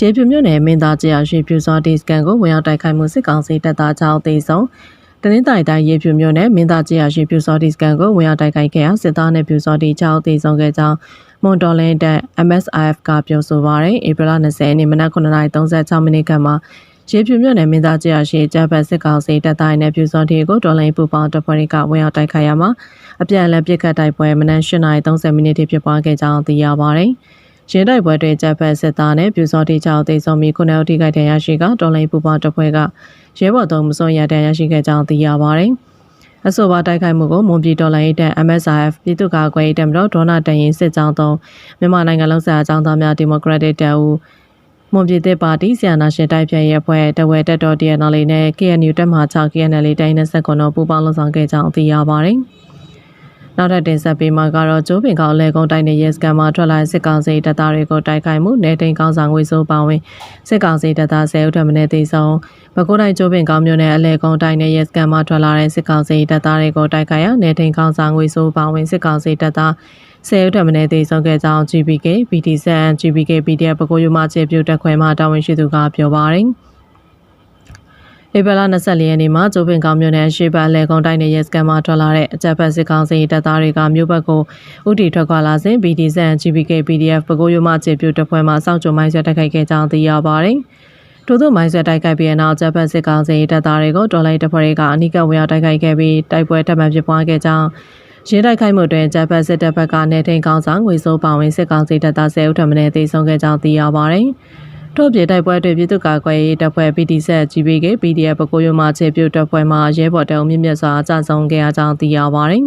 ရေပြူမြို့နယ်မင်းသားကျရာရွှေပြူစောဒီစကန်ကိုဝင်ရောက်တိုက်ခိုက်မှုစစ်ကောင်စီတပ်သားကြောင့်သေဆုံးတနင်္သာရီတိုင်းရေပြူမြို့နယ်မင်းသားကျရာရွှေပြူစောဒီစကန်ကိုဝင်ရောက်တိုက်ခိုက်ခဲ့ရာစစ်သားနဲ့ပြူစောဒီကြောင့်သေဆုံးခဲ့ကြောင်းမွန်တော်လင်းတပ် MSIF ကပြောဆိုပါရယ်ဧပြီလ20ရက်နေ့မနက်9:36မိနစ်ခန့်မှာရေပြူမြို့နယ်မင်းသားကျရာရှိကျပ်ပတ်စစ်ကောင်စီတပ်သားနဲ့ပြူစောတီကိုတော်လိုင်းပူပေါင်းတပ်ဖွဲ့ကဝင်ရောက်တိုက်ခိုက်ရမှာအပြန်အလှန်ပစ်ခတ်တိုက်ပွဲမနက်8:30မိနစ်ထိဖြစ်ပွားခဲ့ကြောင်းသိရပါရယ် ရင်းတိုက်ပွဲတွင်ကျပ်ဖက်စစ်သားနဲ့ပြူစောတိချောင်းသိဆုံးပြီးခုနှစ်ဦးထိခိုက်ဒဏ်ရာရှိကတော်လိုင်းပူပေါင်းတပ်ဖွဲ့ကရဲဘော်သုံးမစွန်ရဒဏ်ရာရှိခဲ့ကြောင်းသိရပါရယ်အဆိုပါတိုက်ခိုက်မှုကိုမွန်ပြည်တော်လိုင်းတပ် MSIF ပြည်သူ့ကာကွယ်ရေးတပ်မတော်ဒေါနာတန်ရင်စစ်ကြောင်းသုံးမြန်မာနိုင်ငံလုံးဆိုင်ရာအကြောင်းသားများဒီမိုကရက်တစ်တပ်ဦးမွန်ပြည်သစ်ပါတီဆီယနာရှင်တိုက်ဖြတ်ရေးအဖွဲ့တဝဲတက်တော် TNL နဲ့ KNU တက်မှ6 KNL တိုင်းနဲ့ဆက်ကွန်တော်ပူးပေါင်းလှုပ်ဆောင်ခဲ့ကြောင်းသိရပါတယ်။ နောက်ထပ်တင်ဆက်ပေးမှာကတော့ကျိုးပင်ကောင်လဲကုန်းတိုင်းနဲ့ရဲစခန်းမှာထွက်လာစစ်ကောင်စီတပ်သားတွေကိုတိုက်ခိုက်မှုနေတိန်ကောင်းဆောင်ငွေစိုးပါဝင်စစ်ကောင်စီတပ်သား10ဦးထပ်မံသေဆုံးပဲခူးတိုင်းကျိုးပင်ကောင်မြို့နယ်အလဲကုန်းတိုင်းနဲ့ရဲစခန်းမှာထွက်လာတဲ့စစ်ကောင်စီတပ်သားတွေကိုတိုက်ခိုက်ရနေတိန်ကောင်းဆောင်ငွေစိုးပါဝင်စစ်ကောင်စီတပ်သားဆယ်ဦးထပ်မံသေဆုံးခဲ့ကြောင်း GBK PTSN GBK PDF ပဲခူးရမချေပြုတက်ခွဲမှတာဝန်ရှိသူကပြောပါတယ်။ ဧပြီလ24ရက်နေ့မှာကျိုးပင်ကောင်မြို့နယ်ရှေ့ဘက်လဲကုန်းတိုင်းနယ်ရဲစခန်းမှာထွက်လာတဲ့အကြပ်ဖက်စစ်ကောင်စီတပ်သားတွေကမြို့ဘက်ကိုဥတီထွက်ခွာလာစဉ် BDSN GBK PDF ပဲခူးရမချေပြုတပ်ဖွဲ့မှစောင့်ကြိုမိုင်းဆွဲတိုက်ခိုက်ခဲ့ကြောင်းသိရပါတယ်။ထို့သောမိုင်းဆွဲတိုက်ခိုက်ပြီးနောက်ဂျပန်စစ်ကောင်စီတပ်သားတွေကိုတော်လိုင်းတပ်ဖွဲ့တွေကအနိကဝေယတိုက်ခိုက်ခဲ့ပြီးတိုက်ပွဲထပ်မံဖြစ်ပွားခဲ့ကြောင်းရင်းတိုက်ခိုက်မှုတွင်ဂျပန်စစ်တပ်ဘက်ကနေထိန်ကောင်းဆောင်ငွေစိုးပါဝင်စစ်ကောင်စီတပ်သား10ဦးထပ်မံသေဆုံးခဲ့ကြောင်းသိရပါတယ်။ ထို့ပြင်တိုက်ပွဲတွေပြည်သူ့ကာကွယ်ရေးတပ်ဖွဲ့ PDZ GBK PDF ပကိုးရမချေပြုတ်တပ်ဖွဲ့မှရဲဘော်တောင်မြင့်မြတ်စွာအကြဆုံးခဲ့ရကြောင်းသိရပါတယ်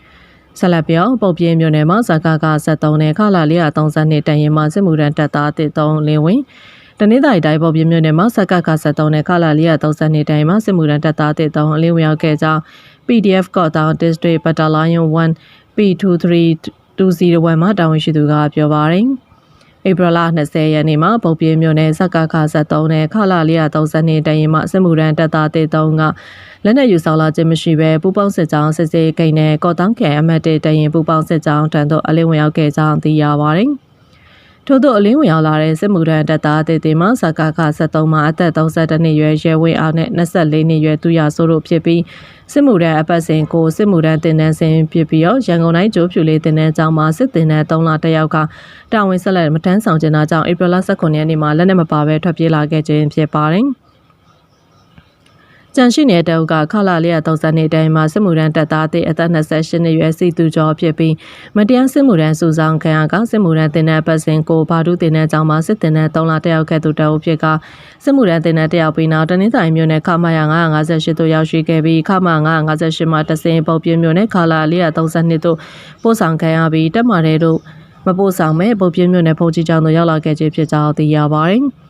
။ဆက်လက်ပြောပုတ်ပြင်းမြို့နယ်မှာဇကာက73နဲ့ခလာ432တန်ရင်မှာစစ်မှုရန်တပ်သား103လင်းဝင်တနင်္သာရီတိုင်းပုတ်ပြင်းမြို့နယ်မှာဇကာက73နဲ့ခလာ432တန်ရင်မှာစစ်မှုရန်တပ်သား103လင်းဝင်ရောက်ခဲ့ကြောင်း PDF ကော့တောင် District Battalion 1 P2321 မှာတာဝန်ရှိသူကပြောပါတယ်။ ဧပြီလ20ရက်နေ့မှာပုတ်ပြင်းမြို့နယ်စက်ကခ73နဲ့ခလာ432တရင်မှစစ်မှုရန်တပ်သားတေတုံးကလက်နက်ယူဆောင်လာခြင်းမရှိဘဲပူပေါင်းစစ်ကြောင်းစစ်စေးကိန်းနဲ့ကော့တောင်းခဲအမတ်တေတရင်ပူပေါင်းစစ်ကြောင်းတန်တော့အလင်းဝင်ရောက်ခဲ့ကြောင်းသိရပါတယ်။ ထို့သောအလင်းဝင်ရောက်လာတဲ့စစ်မှုထမ်းတပ်သားတေတေမှစကားခ73မှာအသက်32နှစ်ရွယ်ရဲဝင်းအောင်နဲ့24နှစ်ရွယ်သူရဆိုးတို့ဖြစ်ပြီးစစ်မှုထမ်းအပတ်စဉ်ကိုစစ်မှုထမ်းတင်နန်းစဉ်ဖြစ်ပြီးတော့ရန်ကုန်တိုင်းကျိုးဖြူလေးတင်နန်းကျောင်းမှာစစ်တင်နန်း3လတက်ရောက်ကတာဝန်ဆက်လက်မတန်းဆောင်ကျင်တာကြောင့်ဧပြီလ18ရက်နေ့မှာလက်နက်မပါဘဲထွက်ပြေးလာခဲ့ခြင်းဖြစ်ပါတယ်။ ကြံရှိနေတဲ့တုပ်ကခလာလေး30နှစ်တိုင်မှာစစ်မှုရန်တပ်သားတဲ့အသက်28နှစ်ရွယ်စီသူကျော်ဖြစ်ပြီးမတရားစစ်မှုရန်စုဆောင်ခံရကစစ်မှုရန်တင်တဲ့ပတ်စဉ်ကိုဘာဒုတင်တဲ့ကြောင်းမှာစစ်တင်တဲ့3လတက်ရောက်ခဲ့သူတအုပ်ဖြစ်ကစစ်မှုရန်တင်တဲ့တက်ရောက်ပြီးနောက်တနင်္သာရီမြို့နယ်ခမာယာ958တို့ရောက်ရှိခဲ့ပြီးခမာ958မှာတစင်ပုတ်ပြင်းမြို့နယ်ခလာလေး32တို့ပို့ဆောင်ခံရပြီးတက်မာတဲ့တို့မပို့ဆောင်မဲ့ပုတ်ပြင်းမြို့နယ်ဖုန်ကြီးကျောင်းတို့ရောက်လာခဲ့ခြင်းဖြစ်ကြောင်းသိရပါတယ်။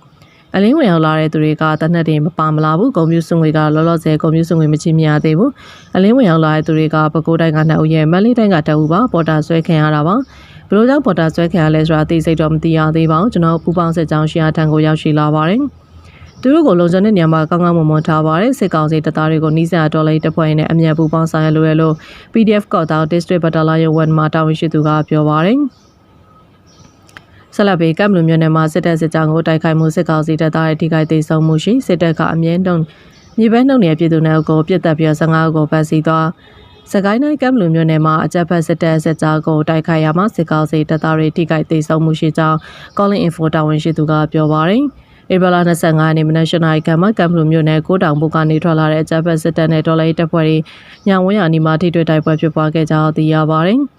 အလင်းဝင်ရောက်လာတဲ့သူတွေကတနက်တင်မပါမလာဘူးဂုံပြူစွန်ငွေကလောလောဆယ်ဂုံပြူစွန်ငွေမချိမရသေးဘူးအလင်းဝင်ရောက်လာတဲ့သူတွေကပဲခူးတိုင်းကနှစ်ဦးရဲ့မက်လေးတိုင်းကတအူပါပေါ်တာဆွဲခံရတာပါဘလို့ကြောင့်ပေါ်တာဆွဲခံရလဲဆိုတာသိစိတ်တော့မသိရသေးပါဘူးကျွန်တော်ပူပေါင်းစစ်ကြောင်းရှီယာထံကိုရောက်ရှိလာပါတယ်သူတို့ကိုလုံခြုံတဲ့နေရာမှာကောင်းကောင်းမွန်မွန်ထားပါတယ်စစ်ကောင်စီတပ်သားတွေကိုနှီးစရာတော်လိုက်တပ်ဖွဲ့နဲ့အမြန်ပူပေါင်းဆောင်ရွက်လိုရလို့ PDF ကော့တောင် District Battalion 1မှာတာဝန်ရှိသူကပြောပါတယ်။ ဆက်လက်ပြီးကမ်ဘလူမြို့နယ်မှာစစ်တပ်စစ်ကြောင်းကိုတိုက်ခိုက်မှုစစ်ကောင်စီတပ်သားရဲ့ထိခိုက်ဒေဆုံးမှုရှိစစ်တပ်ကအမြင့်တုံမြေဘဲနှုတ်နယ်ပြည်သူနယ်ကိုပြစ်တက်ပြီး15ကိုဖမ်းဆီးသွားစကိုင်းတိုင်းကမ်ဘလူမြို့နယ်မှာအကြက်ဖက်စစ်တပ်စစ်ကြောင်းကိုတိုက်ခိုက်ရမှာစစ်ကောင်စီတပ်သားတွေထိခိုက်ဒေဆုံးမှုရှိကြောင်း Calling Info တာဝန်ရှိသူကပြောပါရယ်ဧပြီလ25ရက်နေ့မနက်၈နာရီခန့်မှာကမ်ဘလူမြို့နယ်ကိုတောင်ဘုကနေထွက်လာတဲ့အကြပ်ဖက်စစ်တပ်နဲ့တော်လိုင်းတပ်ဖွဲ့တွေညဝန်းရနီမှာထိတွေ့တိုက်ပွဲဖြစ်ပွားခဲ့ကြောင်းသိရပါတယ်။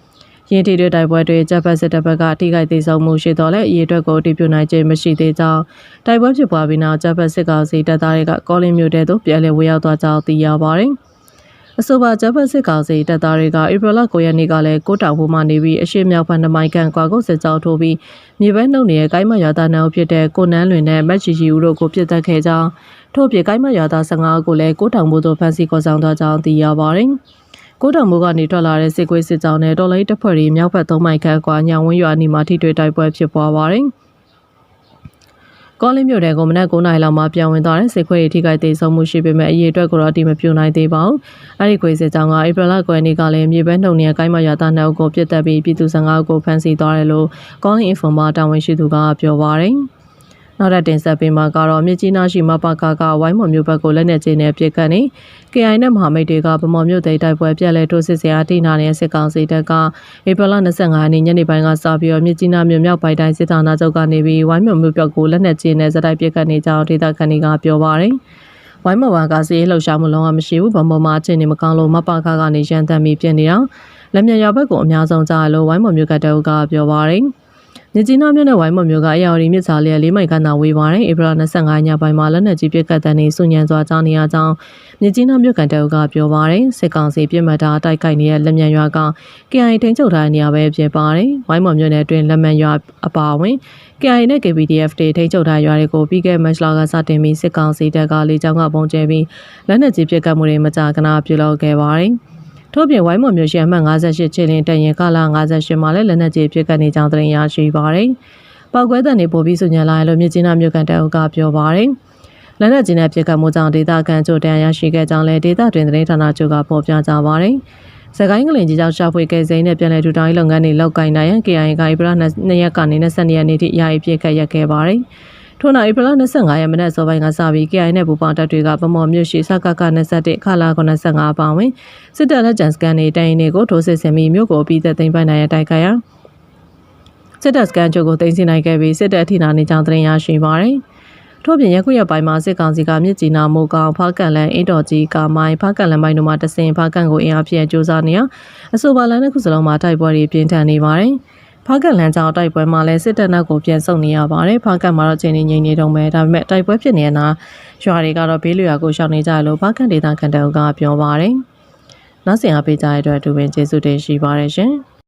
ရင်းထီတွေတိုက်ပွဲတွေဂျပန်စစ်တပ်ဘက်ကထိခိုက်သေးဆုံးမှုရှိတော်လဲအရေးအတွက်ကိုတည်ပြုနိုင်ခြင်းမရှိသေးကြောင်းတိုက်ပွဲဖြစ်ပွားပြီးနောက်ဂျပန်စစ်ကောင်စီတပ်သားတွေကကောလင်းမြို့တဲသို့ပြန်လည်ဝေရောက်သွားကြောင်းသိရပါတယ်။အဆိုပါဂျပန်စစ်ကောင်စီတပ်သားတွေကဧပြီလ9ရက်နေ့ကလည်းကိုတောင်ဘုံမှနေပြီးအရှိမြောက်ဘက်နှမိုင်ကန်ကွာကုတ်စစ်ကြောင်းထိုးပြီးမြေဘဲနှုတ်နေတဲ့ကိုင်းမရွာသားနှောက်ဖြစ်တဲ့ကိုနန်းလွင်နဲ့မက်ချီချီဦးတို့ကိုပြစ်တက်ခဲ့ကြောင်းထို့ပြင်ကိုင်းမရွာသား15ကိုလည်းကိုတောင်ဘုံသို့ဖမ်းဆီးခေါ်ဆောင်သွားကြောင်းသိရပါတယ်။ ကိုတောင်မိုးကနေထွက်လာတဲ့စစ်ကွေးစစ်ကြောင်းနဲ့တော်လိုင်းတပ်ဖွဲ့တွေမြောက်ဘက်သုံးမိုင်ခန့်ကွာညောင်ဝင်းရွာနီမှာထိတွေ့တိုက်ပွဲဖြစ်ပွားပါတယ်။ကောလင်းမြို့နယ်ကမနက်9နာရီလောက်မှာပြောင်းဝင်သွားတဲ့စစ်ခွေးတွေထိခိုက်သေးဆုံးမှုရှိပေမဲ့အရေးအတွက်ကိုတော့အတိမပြုနိုင်သေးပါဘူး။အဲဒီခွေးစစ်ကြောင်းကဧပြီလ9ရက်နေ့ကလည်းမြေပဲနှုံနေကိုင်းမရွာသားနှုတ်ကိုပြစ်တက်ပြီးပြည်သူ15ဦးကိုဖမ်းဆီးသွားတယ်လို့ကောလင်းအင်ဖော်မာတာဝန်ရှိသူကပြောပါရယ်။ နောက်ထပ်တင်ဆက်ပေးမှာကတော့မြစ်ကြီးနားရှိမပကာကဝိုင်းမော်မြို့ဘက်ကိုလက်နက်ကြီးနဲ့ပစ်ခတ်နေ KI နဲ့မဟာမိတ်တွေကဗမော်မြို့သိမ်းတိုက်ပွဲပြက်လဲထိုးစစ်ဆရာတိနာနေတဲ့စစ်ကောင်စီတပ်ကဧပြီလ25ရက်နေ့ညနေပိုင်းကစပြီးတော့မြစ်ကြီးနားမြို့မြောက်ပိုင်းတိုင်းစစ်ဌာနချုပ်ကနေပြီးဝိုင်းမော်မြို့ဘက်ကိုလက်နက်ကြီးနဲ့ဇက်တိုက်ပစ်ခတ်နေကြောင်းဒေသခံတွေကပြောပါတယ်ဝိုင်းမော်ဘကစီးလှုပ်ရှားမှုလုံးဝမရှိဘူးဗမော်မှာအခြေအနေမကောင်းလို့မပကာကနေရန်တမ်းပြီးပြင်နေတာလက်မြရွာဘက်ကိုအများဆုံးကြားလို့ဝိုင်းမော်မြို့ကတအုပ်ကပြောပါတယ် မြကြီးနားမြို့နယ်ဝိုင်းမော်မြို့ကအရာဝတီမြစ်စာလျက်လေးမိုင်ခန့်သာဝေးပါတယ်ဧပြီ25ညပိုင်းမှာလက်နက်ကြီးပစ်ကတ်တန်းနေစုညံစွာကြားနေရကြောင်းမြကြီးနားမြို့ကန်တအုပ်ကပြောပါတယ်စစ်ကောင်စီပြစ်မှတ်တာတိုက်ခိုက်နေတဲ့လက်မြန်ရွာက KI ထိန်းချုပ်ထားတဲ့နေရာပဲဖြစ်ပါတယ်ဝိုင်းမော်မြို့နယ်အတွင်းလက်မြန်ရွာအပါအဝင် KI နဲ့ KPDF တွေထိန်းချုပ်ထားရွာတွေကိုပြီးခဲ့မတ်လကစတင်ပြီးစစ်ကောင်စီတပ်ကလေကြောင်းကပုံကျဲပြီးလက်နက်ကြီးပစ်ကတ်မှုတွေမကြာခဏပြုလုပ်ခဲ့ပါတယ် ထို့ပြင်ဝိုင်းမော်မြို့ရှိအမှတ်58ချီလင်းတက်ရင်ကလာ58မှာလည်းလက်နက်ကြီးပစ်ကတ်နေကြောင်းသတင်းရရှိပါတယ်။ပောက်ကွဲတဲ့နေပို့ပြီးဆိုညလာလို့မြကျင်းနာမြို့ကန်တအုပ်ကပြောပါတယ်။လက်နက်ကြီးနဲ့ပစ်ကတ်မှုကြောင့်ဒေသခံကြိုတန်ရရှိခဲ့ကြောင်းလည်းဒေသတွင်သတင်းဌာနချုပ်ကဖော်ပြကြပါတယ်။စကိုင်းကလင်ကြီးကြောင့်ရှာဖွေကဲစိမ်းနဲ့ပြည်လဲထူထောင်ရေးလုပ်ငန်းတွေလောက်ကိုင်နိုင်ရန် KIA ကဧပြီလ2ရက်ကနေ22ရက်နေ့ထိယာယီပြည့်ခတ်ရက်ခဲ့ပါတယ်။ ထို့နောက်ဧပြီလ25ရက်မနက်စောပိုင်းကစပြီး KIA နဲ့ပူပေါင်းတပ်တွေကဗမော်မြို့ရှိစကက21ခလာ95ပါဝင်စစ်တပ်လက်ကျန်စကန်တွေတိုင်ရင်တွေကိုထိုးစစ်ဆင်ပြီးမြို့ကိုပြီးသက်သိမ်းပိုင်နိုင်ရတိုက်ခိုက်ရစစ်တပ်စကန်ချုပ်ကိုသိမ်းဆည်းနိုင်ခဲ့ပြီးစစ်တပ်အထိနာနေကြောင်းသတင်းရရှိပါတယ်။ထို့ပြင်ရခုရက်ပိုင်းမှာစစ်ကောင်စီကမြစ်ကြီးနားမိုးကောင်ဖားကန်လန်အင်းတော်ကြီးကမိုင်းဖားကန်လန်ပိုင်းတို့မှာတဆင်ဖားကန်ကိုအင်အားဖြည့်စ조사နေရအဆိုပါလန်တဲ့ခုစလုံးမှာတိုက်ပွဲတွေပြင်းထန်နေပါတယ်။ ဖားကန်လန်ကြောင်တိုက်ပွဲမှာလည်းစစ်တပ်နောက်ကိုပြန်ဆုတ်နေရပါတယ်။ဖားကန်မှာတော့ချိန်နေငိမ့်နေတော့မယ်ဒါပေမဲ့တိုက်ပွဲဖြစ်နေတဲ့နာရွာတွေကတော့ဘေးလွရာကိုရှောင်နေကြလို့ဖားကန်ဒေသခံတအုပ်ကပြောပါတယ်။နောက်ဆင်အားပေးကြတဲ့အတွက်အတူပင်ကျေးဇူးတင်ရှိပါတယ်ရှင်။